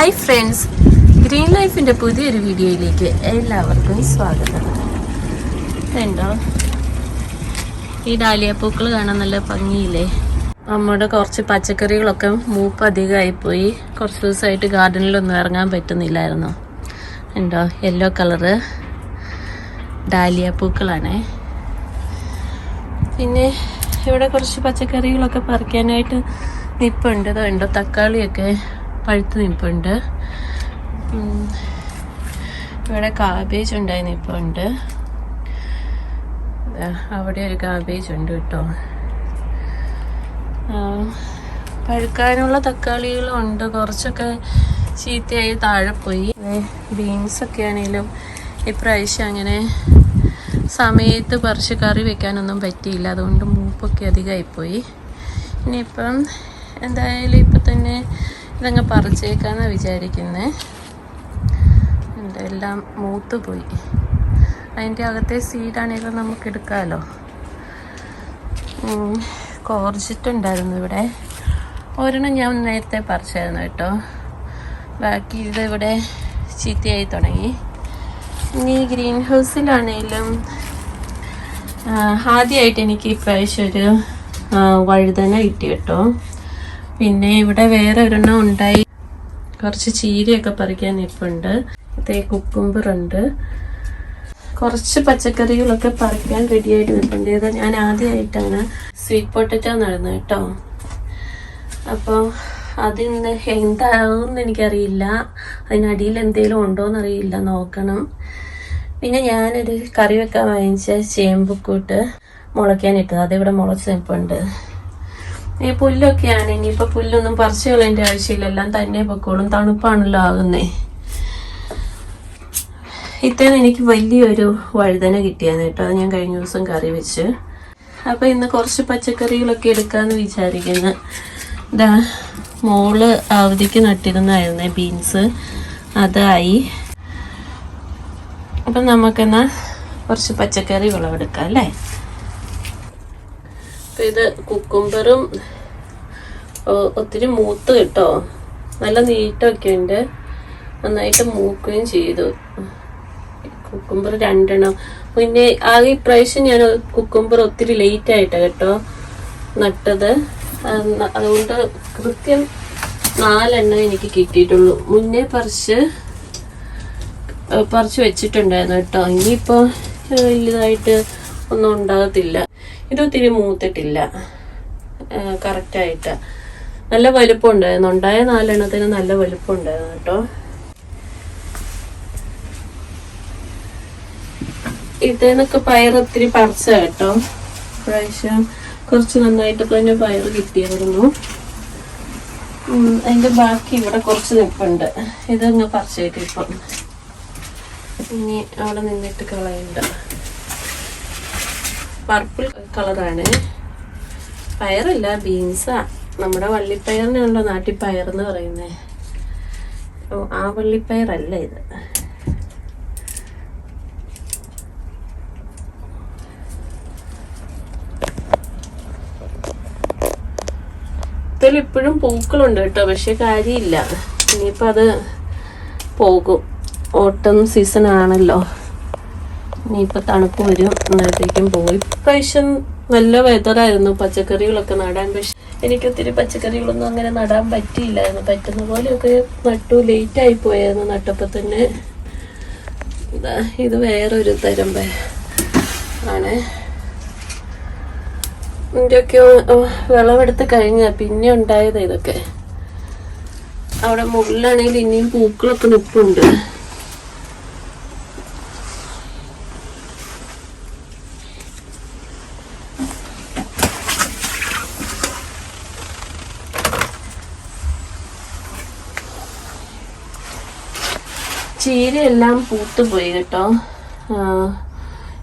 Hi friends. Green ലൈഫിന്റെ പുതിയൊരു വീഡിയോയിലേക്ക് എല്ലാവർക്കും സ്വാഗതം. ഉണ്ടോ ഈ ഡാലിയ പൂക്കൾ കാണാൻ നല്ല ഭംഗിയില്ലേ? നമ്മുടെ കുറച്ച് പച്ചക്കറികളൊക്കെ മൂപ്പ് അധികമായിപ്പോയി. കുറച്ച് ദിവസമായിട്ട് ഗാർഡനിലൊന്നും ഇറങ്ങാൻ പറ്റുന്നില്ലായിരുന്നു. ഉണ്ടോ യെല്ലോ കളറ് ഡാലിയ പൂക്കളാണേ പിന്നെ ഇവിടെ കുറച്ച് പച്ചക്കറികളൊക്കെ പറിക്കാനായിട്ട് നിപ്പുണ്ട്. ഇതുണ്ടോ തക്കാളിയൊക്കെ പഴുത്ത് നിപ്പുണ്ട് ഇവിടെ കാബേജ് ഉണ്ടായി നിപ്പുണ്ട് അവിടെ ഒരു കാബേജ് ഉണ്ട് കേട്ടോ. പഴുക്കാനുള്ള തക്കാളികളും ഉണ്ട്. കുറച്ചൊക്കെ ചീത്തയായി താഴെ പോയി. ബീൻസ് ഒക്കെ ആണെങ്കിലും ഇപ്രാവശ്യം അങ്ങനെ സമയത്ത് പറിച്ച് കറി വെക്കാനൊന്നും പറ്റിയില്ല. അതുകൊണ്ട് മൂപ്പൊക്കെ അധികമായിപ്പോയി. ഇനിയിപ്പം എന്തായാലും ഇപ്പം തന്നെ ഇതങ്ങ് പറിച്ചേക്കാന്ന് വിചാരിക്കുന്നത് എല്ലാം മൂത്ത് പോയി. അതിന്റെ അകത്തെ സീഡാണെങ്കിലും നമുക്ക് എടുക്കാമല്ലോ കോർജിട്ടുണ്ടായിരുന്നു ഇവിടെ. ഒരെണ്ണം ഞാൻ നേരത്തെ പറിച്ചായിരുന്നു കേട്ടോ. ബാക്കി ഇത് ഇവിടെ ചീത്തയായി തുടങ്ങി. ഇനി ഗ്രീൻ ഹൗസിലാണേലും ആദ്യമായിട്ട് എനിക്ക് ഇപ്രാവശ്യം ഒരു വഴുതന കിട്ടി കേട്ടോ. പിന്നെ ഇവിടെ വേറെ ഒരെണ്ണം ഉണ്ടായി. കുറച്ച് ചീരയൊക്കെ പറിക്കാൻ ഇപ്പുണ്ട്. അതേ കുക്കുംബർ ഉണ്ട് കുറച്ച് പച്ചക്കറികളൊക്കെ പറിക്കാൻ റെഡിയായിട്ട് നിൽപ്പുണ്ട് ഇത് ഞാൻ ആദ്യമായിട്ടാണ് സ്വീറ്റ് പൊട്ടറ്റോ നടന്നത് കേട്ടോ. അപ്പോൾ അതിന്ന് എന്താകുമെന്ന് എനിക്കറിയില്ല. അതിനടിയിൽ എന്തെങ്കിലും ഉണ്ടോയെന്ന് അറിയില്ല നോക്കണം. പിന്നെ ഞാനൊരു കറി വെക്കാൻ വാങ്ങിച്ച ചേമ്പുക്കൂട്ട് കൂട്ട് മുളയ്ക്കാനിട്ടത് അതിവിടെ മുളച്ച് നിൽപ്പുണ്ട് ഈ പുല്ലൊക്കെയാണ് ഇനിയിപ്പോൾ പുല്ലൊന്നും പറിച്ചു കളയേണ്ട ആവശ്യമില്ല. എല്ലാം തന്നെ പൊക്കോളും. തണുപ്പാണല്ലോ ആകുന്നേ. ഇത്തേന്ന് എനിക്ക് വലിയൊരു വഴുതന കിട്ടിയാന്ന് കേട്ടോ. അത് ഞാൻ കഴിഞ്ഞ ദിവസം കറി വെച്ച്. അപ്പൊ ഇന്ന് കുറച്ച് പച്ചക്കറികളൊക്കെ എടുക്കാന്ന് വിചാരിക്കുന്നു. ഇതാ മോൾ അവധിക്ക് നട്ടിരുന്നായിരുന്നേ ബീൻസ്. അതായി. അപ്പം നമുക്കെന്നാ കുറച്ച് പച്ചക്കറി വിളവെടുക്കാം അല്ലേ? അപ്പൊ ഇത് കുക്കുംബറും ഒത്തിരി മൂത്ത് കിട്ടോ. നല്ല നീട്ടമൊക്കെ ഉണ്ട്. നന്നായിട്ട് മൂക്കുകയും ചെയ്തു. കുക്കുംബർ രണ്ടെണ്ണം. പിന്നെ ആകെ ഇപ്രാവശ്യം ഞാൻ കുക്കുംബർ ഒത്തിരി ലേറ്റ് ആയിട്ടാ കേട്ടോ നട്ടത്. അതുകൊണ്ട് കൃത്യം നാലെണ്ണം എനിക്ക് കിട്ടിയിട്ടുള്ളൂ. മുന്നേ പറിച്ച് പറിച്ച് വെച്ചിട്ടുണ്ടായിരുന്നു കേട്ടോ. ഇനിയിപ്പോൾ വലുതായിട്ട് ഒന്നും ഉണ്ടാകത്തില്ല. ഇത് ഒത്തിരി മൂത്തിട്ടില്ല. കറക്റ്റായിട്ട് നല്ല വലുപ്പം ഉണ്ടായിരുന്നു ഉണ്ടായ നാലെണ്ണത്തിന് നല്ല വലുപ്പം ഉണ്ടായിരുന്നു കേട്ടോ. ഇതേന്നൊക്കെ പയർ ഒത്തിരി പറിച്ച കേട്ടോ. പ്രാവശ്യം കുറച്ച് നന്നായിട്ട് തന്നെ പയർ കിട്ടിയായിരുന്നു. അതിന്റെ ബാക്കി ഇവിടെ കുറച്ച് നിൽപ്പുണ്ട് ഇതങ്ങ് പറിച്ചേക്കിപ്പം ഇനി അവിടെ നിന്നിട്ട് കളയണ്ട. പർപ്പിൾ കളറാണ്. പയറല്ല ബീൻസാ. നമ്മുടെ വള്ളിപ്പയറിനുണ്ടോ നാട്ടിൽ എന്ന് പറയുന്നത് ഓ ആ വള്ളിപ്പയറല്ല ഇത്. ഇപ്പോഴും പൂക്കളുണ്ട് കേട്ടോ പക്ഷെ കാര്യമില്ല. ഇനിയിപ്പോൾ അത് പോകും. ഓട്ടം സീസൺ ആണല്ലോ. ഇനിയിപ്പോൾ തണുപ്പ് വരും അന്നേരത്തേക്കും പോയി ഇപ്രാവശ്യം നല്ല വെതറായിരുന്നു പച്ചക്കറികളൊക്കെ നടാൻ പക്ഷെ എനിക്ക് ഒത്തിരി പച്ചക്കറികളൊന്നും അങ്ങനെ നടാൻ പറ്റിയില്ലായിരുന്നു. പറ്റുന്ന പോലെയൊക്കെ നട്ടു ആയി പോയായിരുന്നു നട്ടപ്പോൾ തന്നെ. ഇതാ, വേറൊരു തരം ആണ്. ഇതിന്റെയൊക്കെ വിളവെടുത്ത് കഴിഞ്ഞ പിന്നെ ഉണ്ടായത് ഇതൊക്കെ. അവിടെ മുകളിലാണെങ്കിൽ ഇനിയും പൂക്കളൊക്കെ നിൽപ്പുണ്ട് ചീരയെല്ലാം പൂത്തുപോയി കേട്ടോ.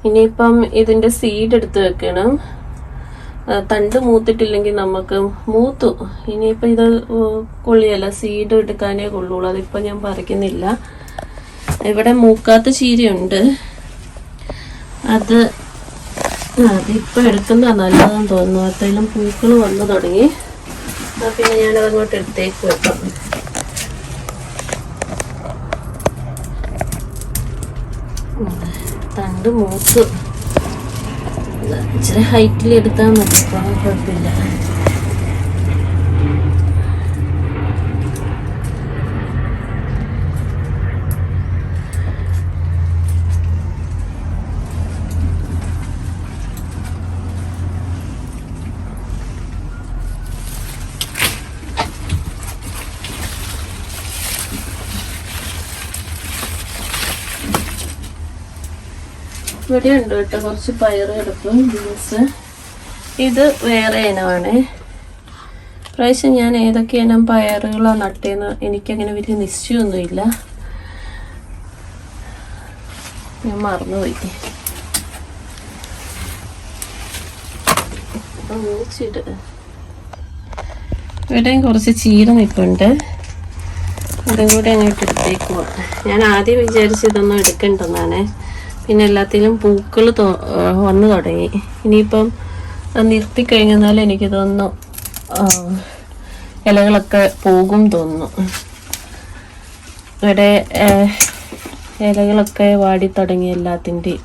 ഇനിയിപ്പം ഇതിന്റെ സീഡ് എടുത്ത് വെക്കണം. തണ്ട് മൂത്തിട്ടില്ലെങ്കിൽ നമുക്ക് മൂത്തു. ഇനിയിപ്പം ഇത് കൊള്ളിയല്ല സീഡ് എടുക്കാനേ കൊള്ളുള്ളൂ. അതിപ്പോൾ ഞാൻ പറിക്കുന്നില്ല. ഇവിടെ മൂക്കാത്ത ചീരയുണ്ട്. അത് അതിപ്പോൾ എടുക്കുന്ന നല്ലതെന്ന് തോന്നുന്നു. അത്തേലും പൂക്കൾ വന്നു തുടങ്ങി. പിന്നെ ഞാനത് അങ്ങോട്ട് എടുത്തേക്ക് വെക്കാം. ഇത് മൂത്ത് ഇച്ചിരി ഹൈറ്റിൽ എടുത്താൽ മതി. കുഴപ്പമില്ല. ഇവിടെ ഉണ്ട് കേട്ടോ. കുറച്ച് പയറ് എടുക്കും ബീൻസ്. ഇത് വേറെ ഇനമാണ്. പ്രാവശ്യം ഞാൻ ഏതൊക്കെ ഇനം പയറുകളോ നട്ടേന്ന് എനിക്കങ്ങനെ വലിയ നിശ്ചയമൊന്നുമില്ല ഞാൻ മറന്നുപോയി. മൂച്ചിട് ഇവിടെയും കുറച്ച് ചീര നിൽപ്പുണ്ട്. അതും കൂടെ അങ്ങോട്ട് എടുത്തേക്കുവാ. ഞാൻ ആദ്യം വിചാരിച്ച് ഇതൊന്നും എടുക്കണ്ടെന്നാണ്. പിന്നെ എല്ലാത്തിലും പൂക്കൾ വന്നു തുടങ്ങി. ഇനിയിപ്പം അത് നിർത്തി കഴിഞ്ഞാൽ എനിക്ക് തോന്നുന്നു ഇലകളൊക്കെ പോകും തോന്നുന്നു. ഇവിടെ ഇലകളൊക്കെ വാടി തുടങ്ങി എല്ലാത്തിന്റെയും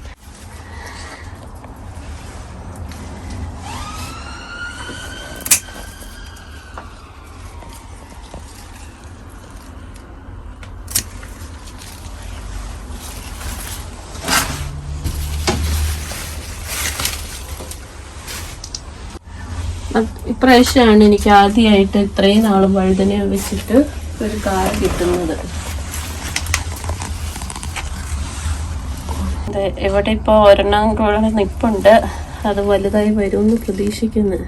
ഇപ്രാവശ്യമാണ് എനിക്ക് ആദ്യമായിട്ട് ഇത്രയും നാൾ വഴുതന വെച്ചിട്ട് ഒരു കാർ കിട്ടുന്നത്. ഇവിടെ ഇപ്പോൾ ഒരെണ്ണം കൂടെ നിപ്പുണ്ട്. അത് വലുതായി വരുമെന്ന് പ്രതീക്ഷിക്കുന്നു.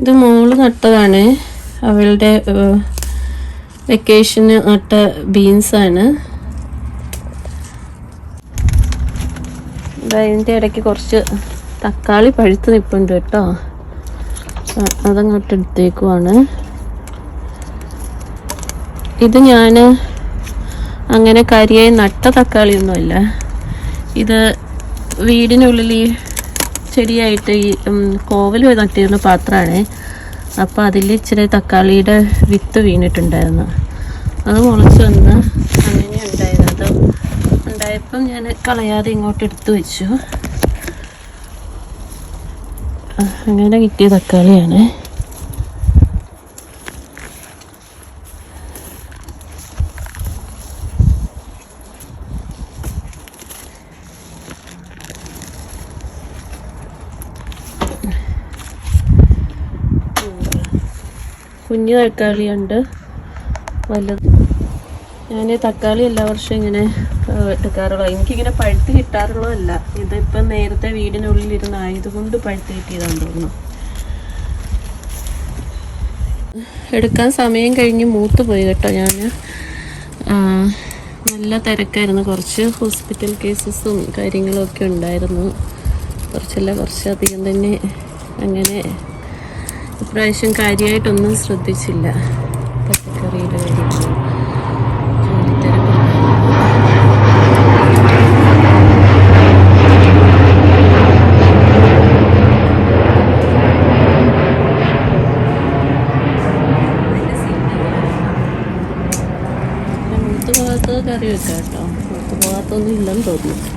ഇത് മോൾ നട്ടതാണ്. അവളുടെ വെക്കേഷന് നട്ട ബീൻസാണ്. ഇതിന്റെ ഇടയ്ക്ക് കുറച്ച് തക്കാളി പഴുത്ത് നിൽപ്പുണ്ട് കേട്ടോ. അതങ്ങോട്ട് എടുത്തേക്കുവാണ്. ഇത് ഞാൻ അങ്ങനെ കരിയായി നട്ട തക്കാളിയൊന്നുമല്ല. ഇത് വീടിനുള്ളിൽ ഈ ചെടിയായിട്ട് ഈ കോവൽ നട്ടിരുന്ന പാത്രമാണ്. അപ്പോൾ അതിൽ ഇച്ചിരി തക്കാളിയുടെ വിത്ത് വീണിട്ടുണ്ടായിരുന്നു. അത് മുളച്ച് വന്ന് അങ്ങനെ ഉണ്ടായിരുന്നു അത് ഉണ്ടായപ്പം ഞാൻ കളയാതെ ഇങ്ങോട്ട് എടുത്തു വെച്ചു. അങ്ങനെ കിട്ടിയ തക്കാളിയാണ്. കുഞ്ഞു തക്കാളിയുണ്ട്. വലുത് ഞാൻ തക്കാളി എല്ലാ വർഷവും ഇങ്ങനെ എടുക്കാറുള്ളൂ എനിക്കിങ്ങനെ പഴുത്ത് കിട്ടാറുള്ളതല്ല. ഇതിപ്പം നേരത്തെ വീടിനുള്ളിലിരുന്ന് ആയതുകൊണ്ട് പഴുത്ത് കിട്ടിയതാണെന്ന് തോന്നുന്നു. എടുക്കാൻ സമയം കഴിഞ്ഞ് മൂത്ത് പോയി കേട്ടോ ഞാൻ നല്ല തിരക്കായിരുന്നു. കുറച്ച് ഹോസ്പിറ്റൽ കേസസും കാര്യങ്ങളൊക്കെ ഉണ്ടായിരുന്നു. കുറച്ചല്ല കുറച്ചധികം തന്നെ അങ്ങനെ ഇപ്രാവശ്യം കാര്യമായിട്ടൊന്നും ശ്രദ്ധിച്ചില്ല. മൂത്ത് പോകാത്തൊന്നും ഇല്ലെന്ന് തോന്നുന്നു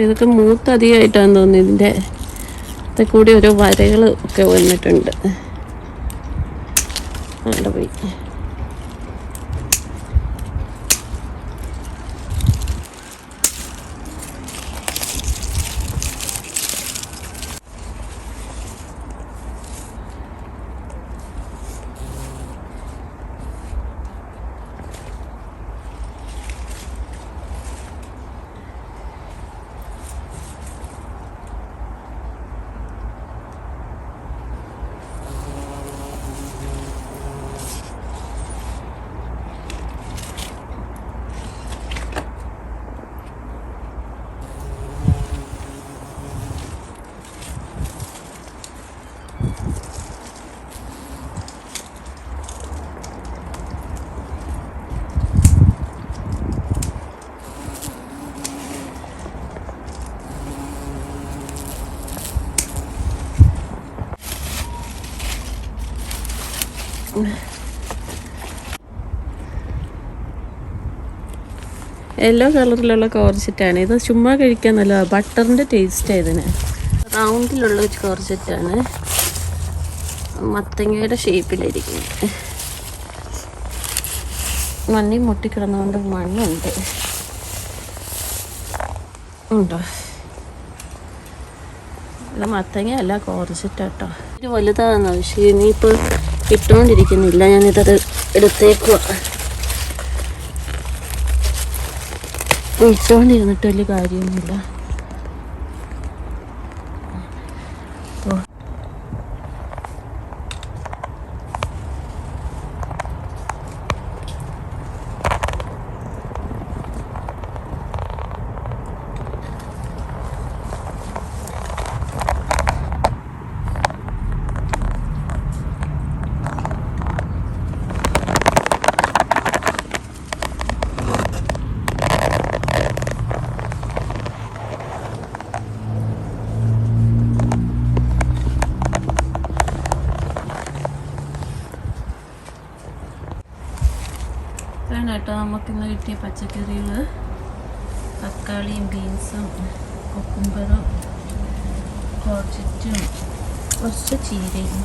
ഇതൊക്കെ മൂത്ത് അധികമായിട്ടാന്ന് തോന്നുന്നു ഇതിന്റെ ഇത് കൂടി ഒരു വരകൾ ഒക്കെ വന്നിട്ടുണ്ട്. അവിടെ പോയി. യെല്ലോ കളറിലുള്ള കോർജറ്റാണ് ഇത് ചുമ്മാ കഴിക്കാൻ നല്ല ബട്ടറിന്റെ ടേസ്റ്റ് ഇതിന്. റൗണ്ടിലുള്ള ഒരു കോർസെറ്റാണ് മത്തങ്ങയുടെ ഷേപ്പിലിരിക്കുന്നത് മണ്ണി മുട്ടിക്കിടന്നുകൊണ്ട് മണ്ണുണ്ട്. ഉണ്ടോ? ഇത് മത്തങ്ങ അല്ല കോർസെറ്റ് കേട്ടോ ഇത് വലുതാണ് പക്ഷേ ഇനിയിപ്പോൾ ഇട്ടുകൊണ്ടിരിക്കുന്നില്ല ഞാനിതത് എടുത്തേക്കുക ഇട്ടുകൊണ്ടിരുന്നിട്ട് വലിയ കാര്യമൊന്നുമില്ല. കേട്ടോ നമുക്കിന്ന് കിട്ടിയ പച്ചക്കറികൾ തക്കാളിയും ബീൻസും കുക്കുംബറും കോർച്ചിറ്റും കുറച്ച് ചീരയും.